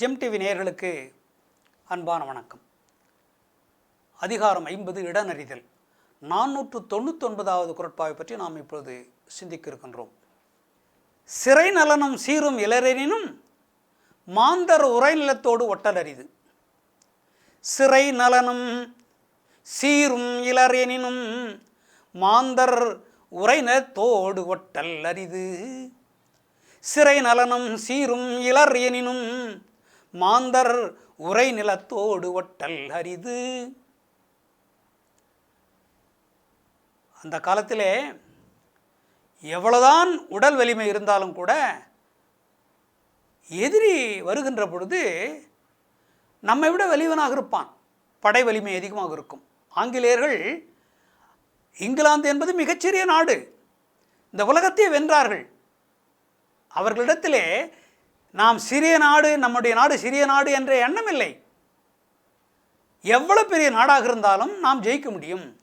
GeM TV நேயர்களுக்கு அன்பான வணக்கம். அதிகாரம் ஐம்பது இடனறிதல் நானூற்று தொண்ணூத்தொன்பதாவது குரட்பாவை பற்றி நாம் இப்பொழுது சிந்திக்க இருக்கின்றோம் சிறை நலனும் சீரும் இளரெனினும் மாந்தர் உரைநிலத்தோடு ஒட்டலரிது சிறை நலனும் சீரும் இளரெனினும் மாந்தர் உரைநிலத்தோடு ஒட்டல் அரிது சிறை நலனும் சீரும் இளர் எனினும் மாந்தர் உரை நிலத்தோடு ஒட்டல் அரிது. அந்த காலத்திலே எவ்வளவுதான் உடல் வலிமை இருந்தாலும் கூட எதிரி வருகின்ற பொழுது நம்மை விட வலிவனாக இருப்பான். படை வலிமை அதிகமாக இருக்கும். ஆங்கிலேயர்கள் இங்கிலாந்து என்பது மிகச்சிறிய நாடு. இந்த உலகத்தையே வென்றார்கள். அவர்களிடத்திலே நாம் சிறிய நாடு நம்முடைய நாடு சிறிய நாடு என்ற எண்ணம் இல்லை. எவ்வளவு பெரிய நாடாக இருந்தாலும் நாம் ஜெயிக்க முடியும்.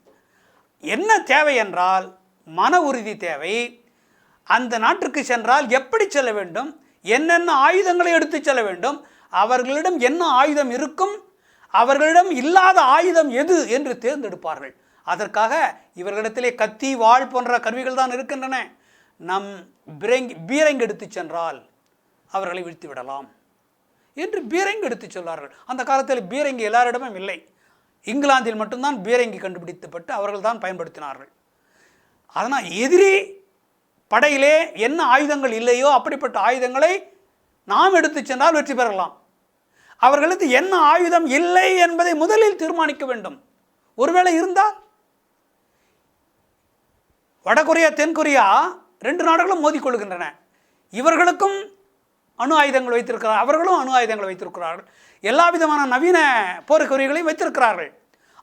என்ன தேவை என்றால் மன உறுதி தேவை. அந்த நாட்டிற்கு சென்றால் எப்படி செல்ல வேண்டும்? என்னென்ன ஆயுதங்களை எடுத்து செல்ல வேண்டும்? அவர்களிடம் என்ன ஆயுதம் இருக்கும்? அவர்களிடம் இல்லாத ஆயுதம் எது என்று தேர்ந்தெடுப்பார்கள். அதற்காக இவர்களிடத்திலே கத்தி வாள் போன்ற கருவிகள் தான் இருக்கின்றன. நம் பிரங் பீரங்கி எடுத்து சென்றால் அவர்களை வீழ்த்தி விடலாம் என்று பீரங்கி எடுத்து சொல்லார்கள் அந்த காலத்தில் பீரங்கி எல்லாரிடமும் இல்லை. இங்கிலாந்தில் மட்டும்தான் பீரங்கி கண்டுபிடித்துப்பட்டு அவர்கள் தான் பயன்படுத்தினார்கள். அதனால் எதிரி படையிலே என்ன ஆயுதங்கள் இல்லையோ அப்படிப்பட்ட ஆயுதங்களை நாம் எடுத்து சென்றால் வெற்றி பெறலாம். அவர்களுக்கு என்ன ஆயுதம் இல்லை என்பதை முதலில் தீர்மானிக்க வேண்டும். ஒருவேளை இருந்தால் வடகொரியா தென்கொரியா ரெண்டு நாடுகளும் மோதிக்கொள்கின்றன இவர்களுக்கும் அணு ஆயுதங்கள் வைத்திருக்கிறார். அவர்களும் அணு ஆயுதங்கள் வைத்திருக்கிறார்கள். எல்லா விதமான நவீன போர்க்கருவிகளையும் வைத்திருக்கிறார்கள்.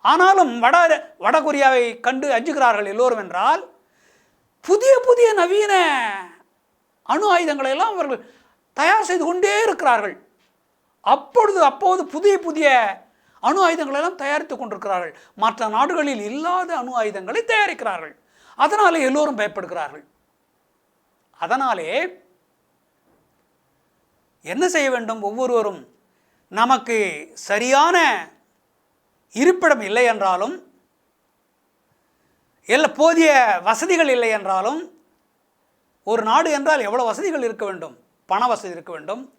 ஆனாலும் வட வடகொரியாவை கண்டு அஞ்சுகிறார்கள் எல்லோரும் என்றால் புதிய புதிய நவீன அணு ஆயுதங்களை எல்லாம் அவர்கள் தயார் செய்து கொண்டே இருக்கிறார்கள். அப்பொழுது அப்போது புதிய புதிய அணு ஆயுதங்களை எல்லாம் தயாரித்து கொண்டிருக்கிறார்கள். மற்ற நாடுகளில் இல்லாத அணு ஆயுதங்களை தயாரிக்கிறார்கள். அதனாலே எல்லோரும் பயப்படுகிறார்கள். அதனாலே என்ன செய்ய வேண்டும் ஒவ்வொருவரும்? நமக்கு சரியான இருப்பிடம் இல்லை என்றாலும் எல்லா போதிய வசதிகள் இல்லை என்றாலும் ஒரு நாடு என்றால் எவ்வளோ வசதிகள் இருக்க வேண்டும்? பண வசதி இருக்க வேண்டும்.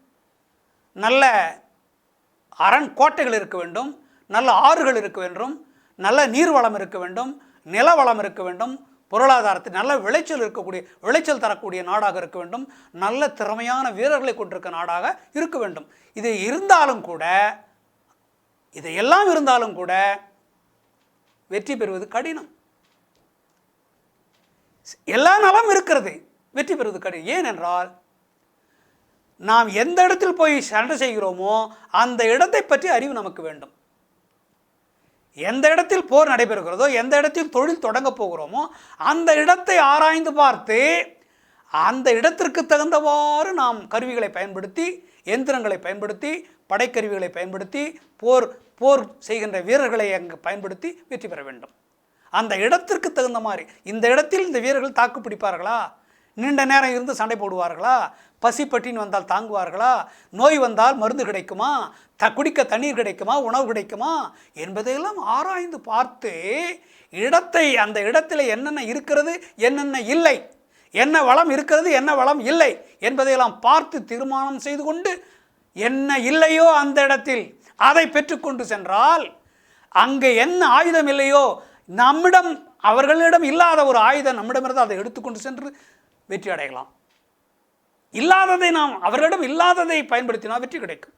நல்ல அரண் கோட்டைகள் இருக்க வேண்டும். நல்ல ஆறுகள் இருக்க வேண்டும். நல்ல நீர்வளம் இருக்க வேண்டும். நிலவளம் இருக்க வேண்டும். பொருளாதாரத்தில் நல்ல விளைச்சல் இருக்கக்கூடிய விளைச்சல் தரக்கூடிய நாடாக இருக்க வேண்டும். நல்ல திறமையான வீரர்களை கொண்டிருக்க நாடாக இருக்க வேண்டும். இது இருந்தாலும் கூட இதையெல்லாம் இருந்தாலும் கூட வெற்றி பெறுவது கடினம். எல்லா நலம் இருக்கிறது வெற்றி பெறுவது கடினம். ஏனென்றால் நாம் எந்த இடத்தில் போய் சண்டை செய்கிறோமோ அந்த இடத்தை பற்றி அறிவு நமக்கு வேண்டும். எந்த இடத்தில் போர் நடைபெறுகிறதோ எந்த இடத்தில் தொழில் தொடங்கப் போகிறோமோ அந்த இடத்தை ஆராய்ந்து பார்த்து அந்த இடத்திற்கு தகுந்தவாறு நாம் கருவிகளை பயன்படுத்தி எந்திரங்களை பயன்படுத்தி படைக்கருவிகளை பயன்படுத்தி போர் போர் செய்கின்ற வீரர்களை அங்கு பயன்படுத்தி வெற்றி பெற வேண்டும். அந்த இடத்திற்கு தகுந்த மாதிரி இந்த இடத்தில் இந்த வீரர்கள் தாக்கு பிடிப்பார்களா? நீண்ட நேரம் இருந்து சண்டை போடுவார்களா? பசி பட்டினி வந்தால் தாங்குவார்களா? நோய் வந்தால் மருந்து கிடைக்குமா? த குடிக்க தண்ணீர் கிடைக்குமா? உணவு கிடைக்குமா? என்பதையெல்லாம் ஆராய்ந்து பார்த்து இடத்தை அந்த இடத்துல என்னென்ன இருக்கிறது என்னென்ன இல்லை என்ன வளம் இருக்கிறது என்ன வளம் இல்லை என்பதையெல்லாம் பார்த்து தீர்மானம் செய்து கொண்டு என்ன இல்லையோ அந்த இடத்தில் அதை பெற்றுக்கொண்டு சென்றால் அங்கே என்ன ஆயுதம் இல்லையோ நம்மிடம் அவர்களிடம் இல்லாத ஒரு ஆயுதம் நம்மிடமிருந்து அதை எடுத்துக்கொண்டு சென்று வெற்றி அடையலாம். இல்லாததை நாம் அவர்களிடம் இல்லாததை பயன்படுத்தினால் வெற்றி கிடைக்கும்.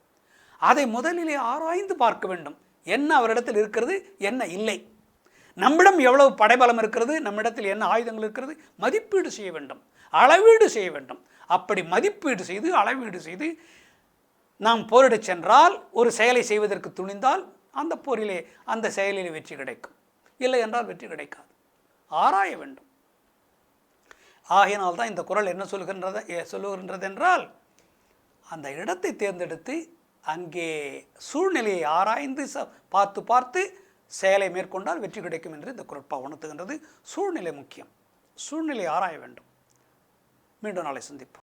அதை முதலிலே ஆராய்ந்து பார்க்க வேண்டும். என்ன அவரிடத்தில் இருக்கிறது என்ன இல்லை. நம்மிடம் எவ்வளவு படைபலம் இருக்கிறது நம்மிடத்தில் என்ன ஆயுதங்கள் இருக்கிறது மதிப்பீடு செய்ய வேண்டும். அளவீடு செய்ய வேண்டும். அப்படி மதிப்பீடு செய்து அளவீடு செய்து நாம் போரிடச் சென்றால் ஒரு செயலை செய்வதற்கு துணிந்தால் அந்த போரிலே அந்த செயலிலே வெற்றி கிடைக்கும். இல்லை என்றால் வெற்றி கிடைக்காது. ஆராய வேண்டும். ஆகையினால் தான் இந்த குரல் என்ன சொல்கின்றது சொல்லுகின்றது என்றால் அந்த இடத்தை தேர்ந்தெடுத்து அங்கே சூழ்நிலையை ஆராய்ந்து ச பார்த்து பார்த்து செயலை மேற்கொண்டால் வெற்றி கிடைக்கும் என்று இந்த குரட்பா உணர்த்துகின்றது. சூழ்நிலை முக்கியம். சூழ்நிலை ஆராய வேண்டும். மீண்டும் நாளை சந்திப்போம்.